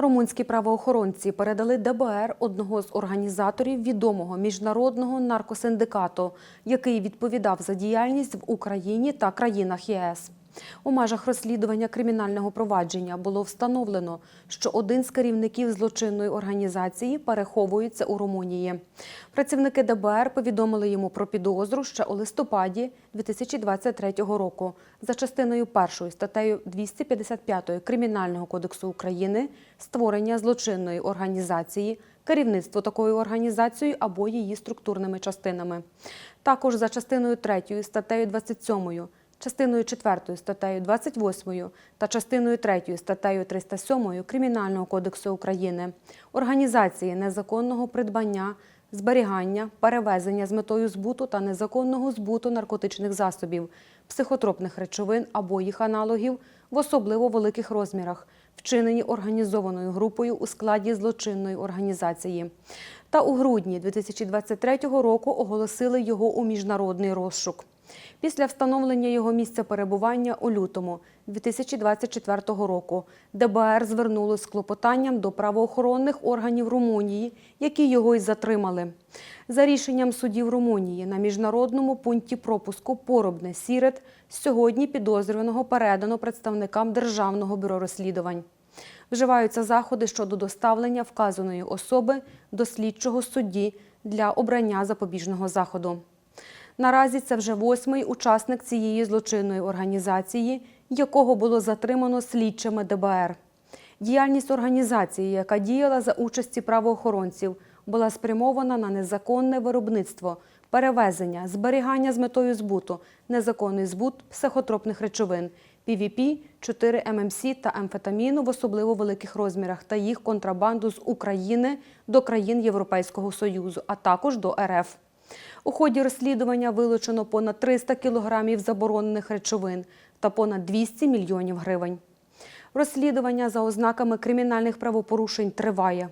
Румунські правоохоронці передали ДБР одного з організаторів відомого міжнародного наркосиндикату, який відповідав за діяльність в Україні та країнах ЄС. У межах розслідування кримінального провадження було встановлено, що один з керівників злочинної організації переховується у Румунії. Працівники ДБР повідомили йому про підозру ще у листопаді 2023 року за частиною першої статтею 255 Кримінального кодексу України створення злочинної організації, керівництво такою організацією або її структурними частинами. Також за частиною 3 статтею 27 частиною 4 статтею 28 та частиною 3 статтею 307 Кримінального кодексу України організації незаконного придбання, зберігання, перевезення з метою збуту та незаконного збуту наркотичних засобів, психотропних речовин або їх аналогів в особливо великих розмірах, вчинені організованою групою у складі злочинної організації. Та у грудні 2023 року оголосили його у міжнародний розшук. Після встановлення його місця перебування у лютому 2024 року ДБР звернулось з клопотанням до правоохоронних органів Румунії, які його й затримали. За рішенням судів Румунії на міжнародному пункті пропуску Поробне Сірет сьогодні підозрюваного передано представникам Державного бюро розслідувань. Вживаються заходи щодо доставлення вказаної особи до слідчого судді для обрання запобіжного заходу. Наразі це вже восьмий учасник цієї злочинної організації, якого було затримано слідчими ДБР. Діяльність організації, яка діяла за участі правоохоронців, була спрямована на незаконне виробництво, перевезення, зберігання з метою збуту, незаконний збут психотропних речовин, PVP, 4 ММС та амфетаміну в особливо великих розмірах та їх контрабанду з України до країн Європейського Союзу, а також до РФ. У ході розслідування вилучено понад 300 кілограмів заборонених речовин та понад 200 мільйонів гривень. Розслідування за ознаками кримінальних правопорушень триває.